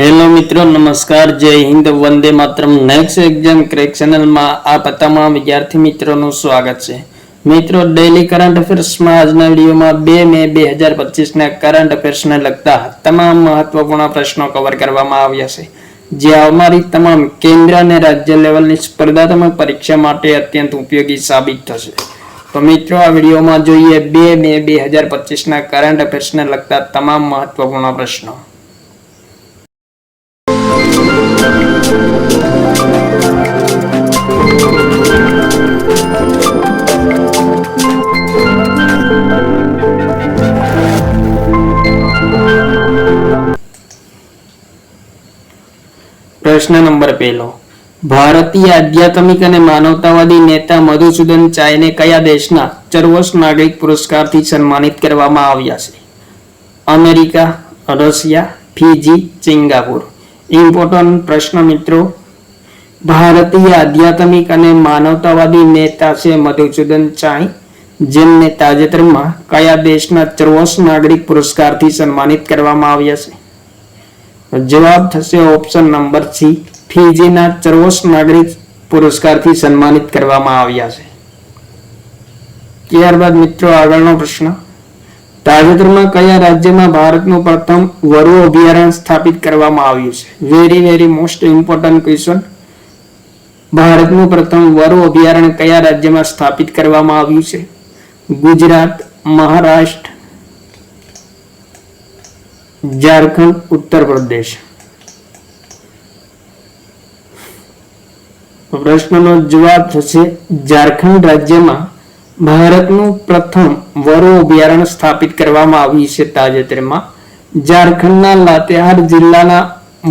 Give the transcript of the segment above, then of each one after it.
Hello મિત્રો, નમસ્કાર, જય હિન્દ, વંદે માત્રમ. નેક્સ્ટ એક્ઝામ ક્રેક ચેનલમાં આપ તમામ વિદ્યાર્થી મિત્રોનું સ્વાગત છે. મિત્રો ડેલી કરંટ અફેર્સમાં આજના વિડીયોમાં બે મે બે હજાર પચીસના કરંટ અફેર્સને લગતા તમામ મહત્વપૂર્ણ પ્રશ્નો કવર કરવામાં આવ્યા છે. જે અમારી તમામ કેન્દ્ર અને રાજ્ય લેવલની સ્પર્ધાત્મક પરીક્ષા માટે અત્યંત ઉપયોગી સાબિત થશે. તો મિત્રો, આ વિડીયોમાં જોઈએ બે મે બે હજાર પચીસના કરંટ અફેર્સને લગતા તમામ મહત્વપૂર્ણ પ્રશ્નો. પ્રશ્ન નંબર પહેલો. ભારતીય આધ્યાત્મિક અને માનવતાવાદી નેતા મધુસૂદન ચાયને કયા દેશના સર્વોચ્ચ નાગરિક પુરસ્કારથી સન્માનિત કરવામાં આવ્યા છે? America, Russia, Fiji, Singapore. Important પ્રશ્ન મિત્રો. ભારતીય આધ્યાત્મિક અને માનવતાવાદી નેતા છે મધુસૂદન ચાય, જેમને તાજેતરમાં કયા દેશના સર્વોચ્ચ નાગરિક પુરસ્કારથી સન્માનિત કરવામાં આવ્યા છે? જવાબ થશે ઓપ્શન નંબર સી ફીજીના સર્વોચ્ચ નાગરિક પુરસ્કારથી સન્માનિત કરવામાં આવ્યા છે. ત્યારબાદ મિત્રો આગળનો પ્રશ્ન. તાજેતરમાં કયા રાજ્યમાં ભારતનું પ્રથમ વરુ અભયારણ્ય સ્થાપિત કરવામાં આવ્યું છે? Very very most important question ભારતનું પ્રથમ વરુ અભયારણ્ય કયા રાજ્યમાં સ્થાપિત કરવામાં આવ્યું છે? ગુજરાત, મહારાષ્ટ્ર ઝારખંડ ઉત્તર પ્રદેશ પ્રશ્નનો જવાબ થશે ઝારખંડ રાજ્યમાં ભારતનું પ્રથમ વરો અભયારણ્ય સ્થાપિત કરવામાં આવ્યું છે તાજેતરમાં. ઝારખંડના લાતેહાર જિલ્લાના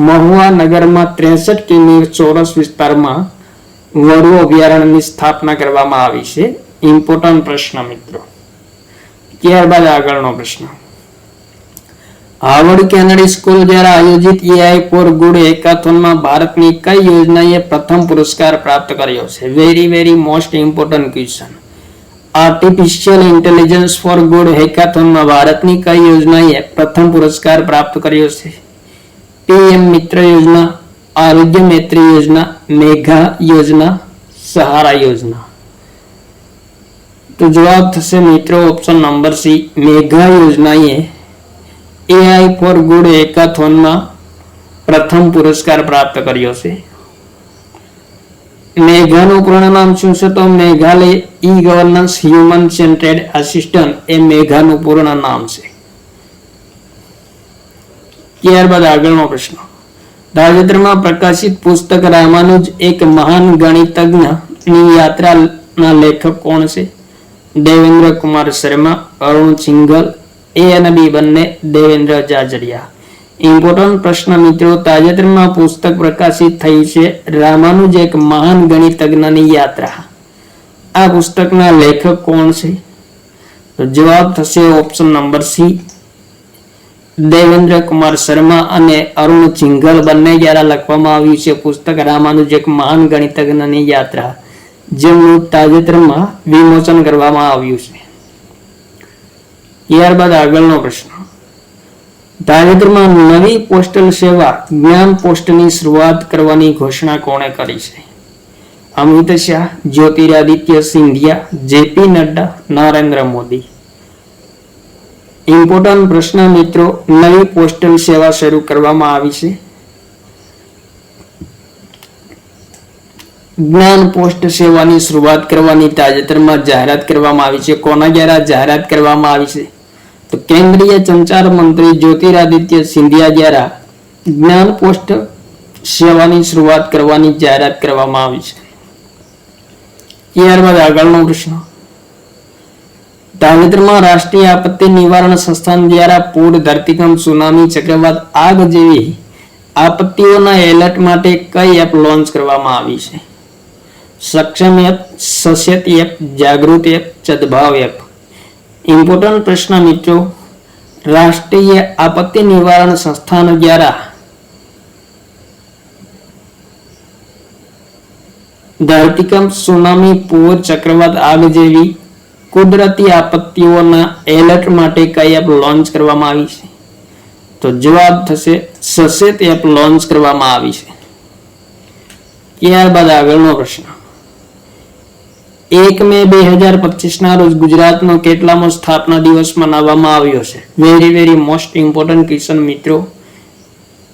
મહુવા નગરમાં ત્રેસઠ કિમી ચોરસ વિસ્તારમાં વરુ અભયારણ્યની સ્થાપના કરવામાં આવી છે. ઇમ્પોર્ટન્ટ પ્રશ્ન મિત્રો. ત્યારબાદ આગળનો પ્રશ્ન. હાર્વર્ડ કેનેડી સ્કૂલ દ્વારા આયોજિત એઆઈ ફોર ગુડ હેકાથોનમાં ભારતની કઈ યોજનાએ પ્રથમ પુરસ્કાર પ્રાપ્ત કર્યો છે very very most important question artificial intelligence for good હેકાથોનમાં ભારતની કઈ યોજનાએ પ્રથમ પુરસ્કાર પ્રાપ્ત કર્યો છે પીએમ મિત્ર યોજના આરોગ્ય મૈત્રી યોજના મેઘા યોજના સહારા યોજના તો જવાબ થશે મિત્રો ઓપ્શન નંબર સી મેઘા યોજનાએ એઆઈ ફોર ગુડ એકાથોનમાં પ્રથમ પુરસ્કાર પ્રાપ્ત કર્યો છે. મેઘાનું પૂર્ણ નામ શું છે તો Meghalaya e governance human centred assistant એ મેઘાનું પૂર્ણ નામ છે. ત્યારબાદ આગળનો પ્રશ્ન. તાજેતરમાં પ્રકાશિત પુસ્તક રામાનુજ એક મહાન ગણિતજ્ઞની યાત્રાના લેખક કોણ છે? દેવેન્દ્ર કુમાર શર્મા, અરુણ સિંઘલ એ અને બી બંને દેવેન્દ્ર જાજરિયા. ઇમ્પોર્ટન્ટ પ્રશ્ન મિત્રો, તાજેતરમાં પુસ્તક પ્રકાશિત થયું છે રામાનુજ એક મહાન ગણિતજ્ઞની યાત્રા. આ પુસ્તકના લેખક કોણ છે? તો જવાબ થશે option number C Devendra Kumar Sharma અને અરુણ ચિંગલ બંને દ્વારા લખવામાં આવ્યું છે પુસ્તક રામાનુજ એક મહાન ગણિતજ્ઞની યાત્રા, જેમનું તાજેતરમાં વિમોચન કરવામાં આવ્યું છે. ત્યારબાદ આગળનો પ્રશ્ન. તાજેતરમાં નવી પોસ્ટલ સેવા જ્ઞાન પોસ્ટની શરૂઆત કરવાની ઘોષણા કોણે કરી છે? અમિત શાહ, જ્યોતિરાદિત્ય સિંધિયા, જેપી નડ્ડા, નરેન્દ્ર મોદી. ઇમ્પોર્ટન્ટ પ્રશ્ન મિત્રો, નવી પોસ્ટલ સેવા શરૂ કરવામાં આવી છે? જ્ઞાન પોસ્ટ સેવાની શરૂઆત કરવાની તાજેતરમાં જાહેરાત કરવામાં આવી છે. કોના દ્વારા જાહેરાત કરવામાં આવી છે? તો કેન્દ્રીય સંચાર મંત્રી જ્યોતિરાદિત્ય સિંધિયા દ્વારા જ્ઞાન પોસ્ટ સેવાની શરૂઆત કરવાની જાહેરાત કરવામાં આવી છે. ત્યારબાદ આગળનો પ્રશ્ન. તાજેતરમાં રાષ્ટ્રીય આપત્તિ નિવારણ સંસ્થાન દ્વારા પૂર ધરતીકંપ, સુનામી, ચક્રવાત, આગ જેવી આપત્તિઓના એલર્ટ માટે કઈ એપ લોન્ચ કરવામાં આવી છે? સક્ષમ એપ સચેત app, Jagrut app Sadbhav app. Important પ્રશ્ન મિત્રો, રાષ્ટ્રીય આપત્તિ નિવારણ સંસ્થાન દ્વારા ધરતીકંપ, સુનામી, પૂર, ચક્રવાત, આગ જેવી કુદરતી આપત્તિઓના એલર્ટ માટે કઈ એપ લોન્ચ કરવામાં આવી છે? તો જવાબ થશે સસેત એપ લોન્ચ કરવામાં આવી છે. ત્યારબાદ આગળનો પ્રશ્ન. એક મે બે હજાર પચીસના રોજ ગુજરાતનો કેટલામો સ્થાપના દિવસ મનાવવામાં આવ્યો છે. Very very most important question મિત્રો.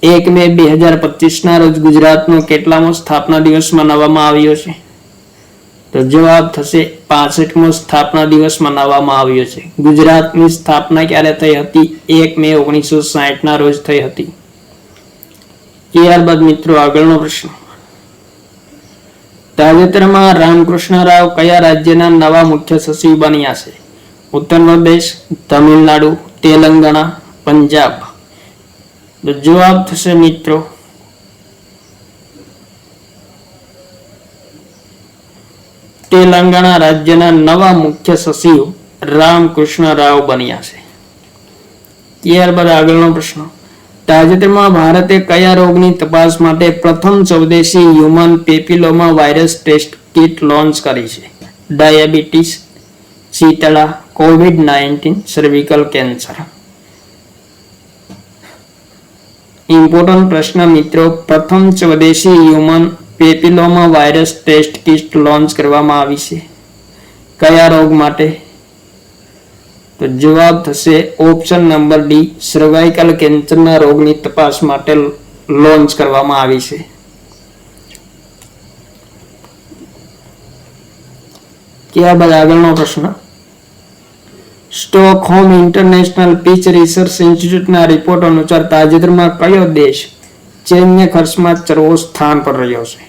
એક મે બે હજાર પચીસના રોજ ગુજરાતનો કેટલામો સ્થાપના દિવસ મનાવવામાં આવ્યો છે? તો જવાબ થશે પાસઠમો સ્થાપના દિવસ મનાવવામાં આવ્યો છે. ગુજરાતની સ્થાપના ક્યારે થઈ હતી? એક મે ઓગણીસો સાહીઠના રોજ થઈ હતી. ત્યારબાદ મિત્રો આગળનો પ્રશ્ન. તાજેતરમાં રામકૃષ્ણ રાવ કયા રાજ્યના નવા મુખ્ય સચિવ બન્યા છે? ઉત્તર પ્રદેશ, તમિલનાડુ, તેલંગાણા, પંજાબ. જવાબ થશે મિત્રો. તેલંગાણા રાજ્યના નવા મુખ્ય સચિવ રામકૃષ્ણ રાવ બન્યા છે. ત્યારબાદ આગળનો પ્રશ્ન. તાજેતરમાં ભારતે કયા રોગની તપાસ માટે પ્રથમ સ્વદેશી human papilloma virus test kit launch કરી છે? Diabetes, Shitala, covid nineteen, cervical cancer. Important પ્રશ્ન મિત્રો, પ્રથમ સ્વદેશી human papilloma virus test kit launch કરવામાં આવી છે. કયા રોગ માટે? તો જવાબ થશે ઓપ્શન નંબર ડી. સર્વાઇકલ કેન્સરના રોગની તપાસ માટે લોન્ચ કરવામાં આવી છે. ત્યારબાદ આગળનો પ્રશ્ન? સ્ટોકહોમ ઇન્ટરનેશનલ પીચ રિસર્ચ ઇન્સ્ટિટ્યૂટના રિપોર્ટ અનુસાર તાજેતરમાં કયો દેશ ચૈન્ય ખર્ચમાં ચરવો સ્થાન પર રહ્યો છે?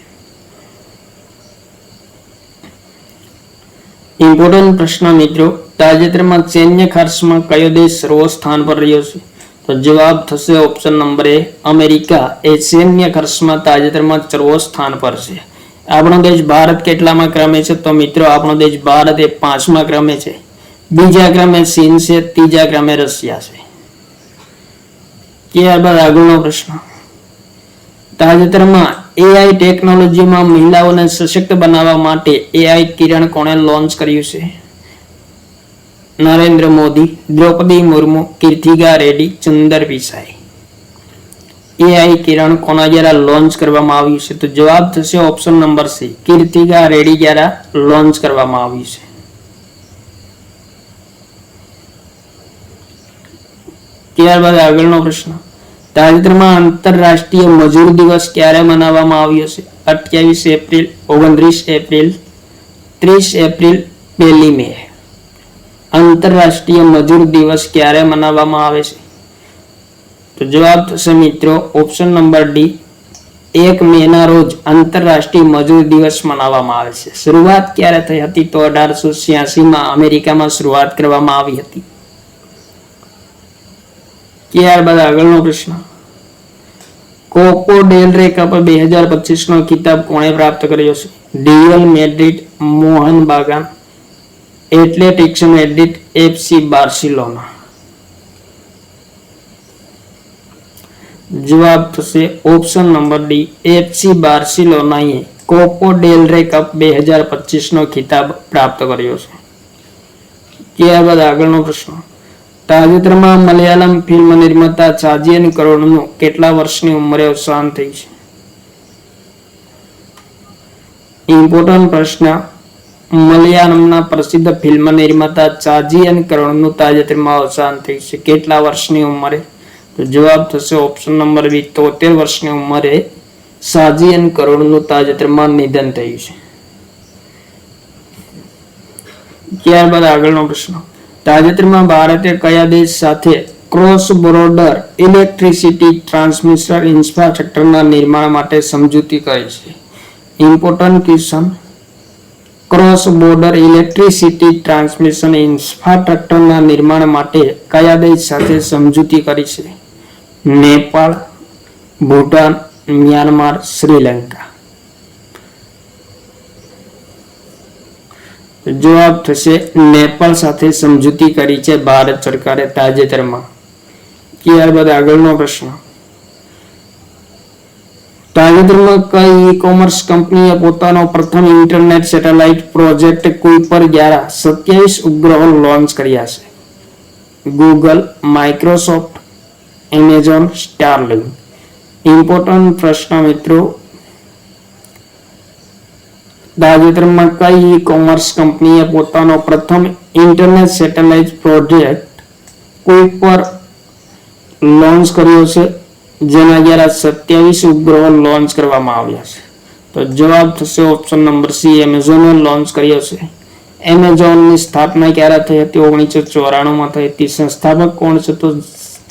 ઇમ્પોર્ટન્ટ પ્રશ્ન મિત્રો તાજેતરમાં સૈન્ય ખર્ચમાં કયો દેશ સર્વ સ્થાન પર રહ્યો છે. તો જવાબ થશે ઓપ્શન નંબર એ અમેરિકા. એ સૈન્ય ખર્ચમાં તાજેતરમાં સર્વ સ્થાન પર છે. આપણો દેશ ભારત કેટલામાં ક્રમે છે? તો મિત્રો, આપણો દેશ ભારત એ પાંચમા ક્રમે છે. બીજા ક્રમે ચીન છે, ત્રીજા ક્રમે રશિયા છે. ત્યારબાદ આગળનો પ્રશ્ન. તાજેતરમાં એઆઈ ટેકનોલોજીમાં મહિલાઓને સશક્ત બનાવવા માટે એઆઈ કિરણ કોણે લોન્ચ કર્યું છે? નરેન્દ્ર મોદી, દ્રૌપદી મુર્મુ કીર્તિકા રેડ્ડી ચુંદર પિચાઈ એઆઈ કિરણ કોના દ્વારા લોન્ચ કરવામાં આવ્યું છે? તો જવાબ થશે option number C Kirtika Reddy દ્વારા લોન્ચ કરવામાં આવ્યું છે. ત્યારબાદ આગળનો પ્રશ્ન. તાજેતરમાં આંતરરાષ્ટ્રીય મજૂર દિવસ ક્યારે મનાવવામાં આવ્યો છે? અઠ્યાવીસ એપ્રિલ, ઓગણત્રીસ એપ્રિલ, ત્રીસ એપ્રિલ, પહેલી મે. આંતરરાષ્ટ્રીય મજૂર દિવસ ક્યારે મનાવવામાં આવે છે? તો જવાબ થશે મિત્રો ઓપ્શન નંબર ડી એક મે ના રોજ આંતરરાષ્ટ્રીય મજૂર દિવસ મનાવવામાં આવે છે. શરૂઆત ક્યારે થઈ હતી તો અઢારસો માં અમેરિકામાં શરૂઆત કરવામાં આવી હતી. ત્યારબાદ આગળનો પ્રશ્ન. કોકો ડેલ રે કપ બે હજાર પચીસ નો ખિતાબ કોણે પ્રાપ્ત કર્યો છે? DL Madrid, Mohun Bagan athletics Madrid FC Barcelona. જવાબ થશે ઓપ્શન નંબર ડી એફસી બાર્સિલોનાએ કોપો ડેલ રે કપ બે હજાર પચીસનો ખિતાબ પ્રાપ્ત કર્યો છે. ત્યારબાદ આગળનો પ્રશ્ન. તાજેતરમાં મલયાલમ ફિલ્મ નિર્માતા ચાજીયન કરોડનું કેટલા વર્ષની ઉંમરે અવસાન થઈ છે? ઇમ્પોર્ટન્ટ પ્રશ્ન મલયાલમના પ્રસિદ્ધ ફિલ્મ નિર્માતા ચાજી અને કરણનું તાજેતરમાં અવસાન થયું છે. કેટલા વર્ષની ઉંમરે? તો જવાબ થશે ઓપ્શન નંબર બી, તોતેર વર્ષની ઉંમરે સાજીયન કરોડનું તાજેતરમાં નિધન થયું છે. ત્યારબાદ આગળનો પ્રશ્ન. તાજેતરમાં ભારતે કયા દેશ સાથે ક્રોસ બોર્ડર ઇલેક્ટ્રિસિટી ટ્રાન્સમિશન ઇન્ફ્રાસ્ટ્રક્ચરના નિર્માણ માટે સમજૂતી કરી છે? Important question cross border electricity transmission ઇન્ફ્રાસ્ટ્રક્ચરના નિર્માણ માટે કયા દેશ સાથે સમજૂતી કરી છે? નેપાળ, ભૂટાન, મ્યાનમાર, શ્રીલંકા. જવાબ થશે, નેપાળ સાથે સમજૂતી કરી છે ભારત સરકારે તાજેતરમાં. ત્યારબાદ આગળનો પ્રશ્ન. તાજેતરમાં કઈ ઈ કોમર્સ કંપનીએ પોતાનો પ્રથમ ઇન્ટરનેટ સેટેલાઇટ પ્રોજેક્ટ કુઈપર દ્વારા સત્યાવીસ ઉપગ્રહો લોન્ચ કર્યા છે Google Microsoft Amazon Starlink important પ્રશ્ન મિત્રો તાજેતરમાં કઈ ઈ કોમર્સ કંપનીએ પોતાનો પ્રથમ ઇન્ટરનેટ સેટેલાઇટ પ્રોજેક્ટ કોઈ પર લોન્ચ કર્યો છે જેના દ્વારા સત્યાવીસ ઉપગ્રહો લોન્ચ કરવામાં આવ્યા છે. તો જવાબ થશે ઓપ્શન નંબર સી એમેઝોને લોન્ચ કર્યો છે. એમેઝોનની સ્થાપના ક્યારે થઈ હતી? ઓગણીસો ચોરાણુંમાં થઈ હતી. સંસ્થાપક કોણ છે? તો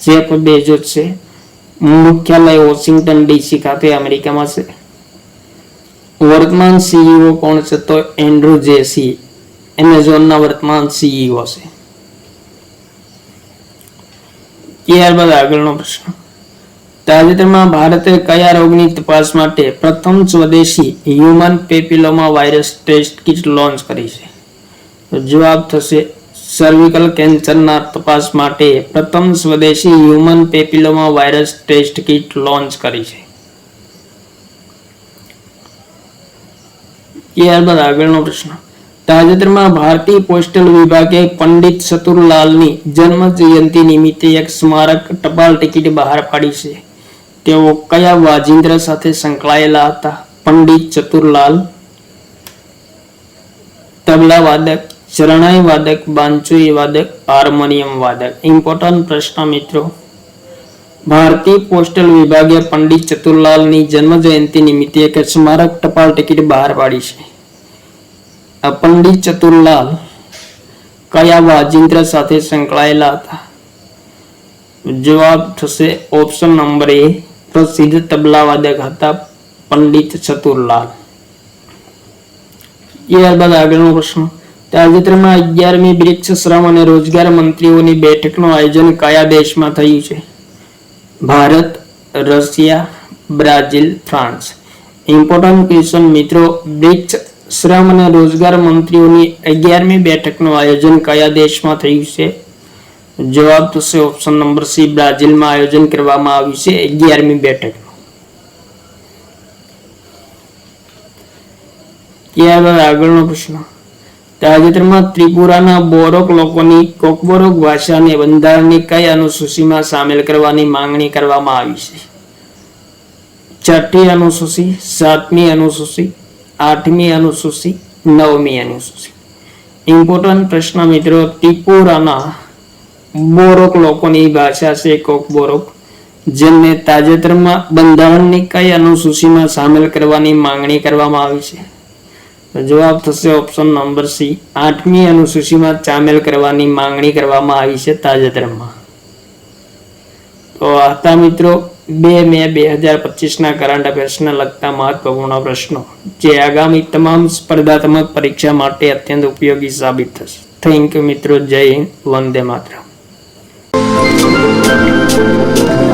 જેફ બેઝોસ છે. મુખ્યાલય વોશિંગ્ટન ડીસી ખાતે અમેરિકામાં છે. વર્તમાન સીઈઓ કોણ છે? તો એન્ડ્રુ જેસી. એમેઝોનના વર્તમાન સીઈઓ છે. ત્યારબાદ આગળનો પ્રશ્ન. તાજેતરમાં ભારતે કયા રોગની તપાસ માટે પ્રથમ સ્વદેશી human papilloma virus test kit launch કરી છે? તો જવાબ થશે સર્વિકલ કેન્સરના તપાસ માટે પ્રથમ સ્વદેશી human papilloma virus test kit launch કરી છે. ત્યારબાદ આગળનો પ્રશ્ન. તાજેતરમાં ભારતીય પોસ્ટલ વિભાગે પંડિત ચતુરલાલની જન્મ જયંતિ નિમિત્તે એક સ્મારક ટપાલ ટિકિટ બહાર પાડી છે. તેઓ કયા વાજિંદ્ર સાથે સંકળાયેલા હતા? પંડિત ચતુરલાલ, તબલા વાદક, શરણાઈ વાદક, બાંચુઈ વાદક, હાર્મોનિયમ વાદક. ઇમ્પોર્ટન્ટ પ્રશ્ન મિત્રો. ભારતીય પોસ્ટલ વિભાગે પંડિત ચતુરલાલની જન્મ જયંતિ નિમિત્તે એક સ્મારક ટપાલ ટિકિટ બહાર પાડી છે. આ પંડિત ચતુરલાલ કયા વાજિંત્ર સાથે સંકળાયેલા હતા? જવાબ થશે ઓપ્શન નંબર એ. પ્રસિદ્ધ તબલા વાદક હતા પંડિત ચતુરલાલ. ત્યારબાદ આગળનો પ્રશ્ન. તાજેતરમાં અગિયારમી બ્રિક્સ શ્રમ અને રોજગાર મંત્રીઓની બેઠકનું આયોજન કયા દેશમાં થયું છે? Bharat, Russia, Brazil, France. Important question મિત્રો, બ્રિક્સ શ્રમ અને રોજગાર મંત્રીઓની અગિયારમી બેઠકનું આયોજન કયા દેશમાં થયું છે? જવાબ થશે ઓપ્શન નંબર સી બ્રાઝિલમાં આયોજન કરવામાં આવ્યું છે અગિયારમી બેઠક. ત્યારબાદ આગળનો પ્રશ્ન. તાજેતરમાં ત્રિપુરાના બોરોક લોકોની કોકબોરોક ભાષાને બંધારણની કઈ અનુસૂચિમાં સામેલ કરવાની માંગણી કરવામાં આવી છે? છઠ્ઠી અનુસૂચિ, સાતમી અનુસૂચિ, આઠમી અનુસૂચિ, નવમી અનુસૂચિ. ઇમ્પોર્ટન્ટ પ્રશ્ન મિત્રો, ત્રિપુરાના બોરોક લોકોની ભાષા છે કોકબોરોક જેમને તાજેતરમાં બંધારણની કઈ અનુસૂચિમાં સામેલ કરવાની માંગણી કરવામાં આવી છે. જવાબ થશે ઓપ્શન નંબર સી આઠમી અનુસૂચિમાં સામેલ કરવાની માંગણી કરવામાં આવી છે તાજેતરમાં. તો હતા મિત્રો, બે મે બે હજાર પચીસના કરંટ અફેર્સને લગતા મહત્વપૂર્ણ પ્રશ્નો, જે આગામી તમામ સ્પર્ધાત્મક પરીક્ષા માટે અત્યંત ઉપયોગી સાબિત થશે. થેન્ક યુ મિત્રો, જય હિન્દ, વંદે માતરમ. Thank you.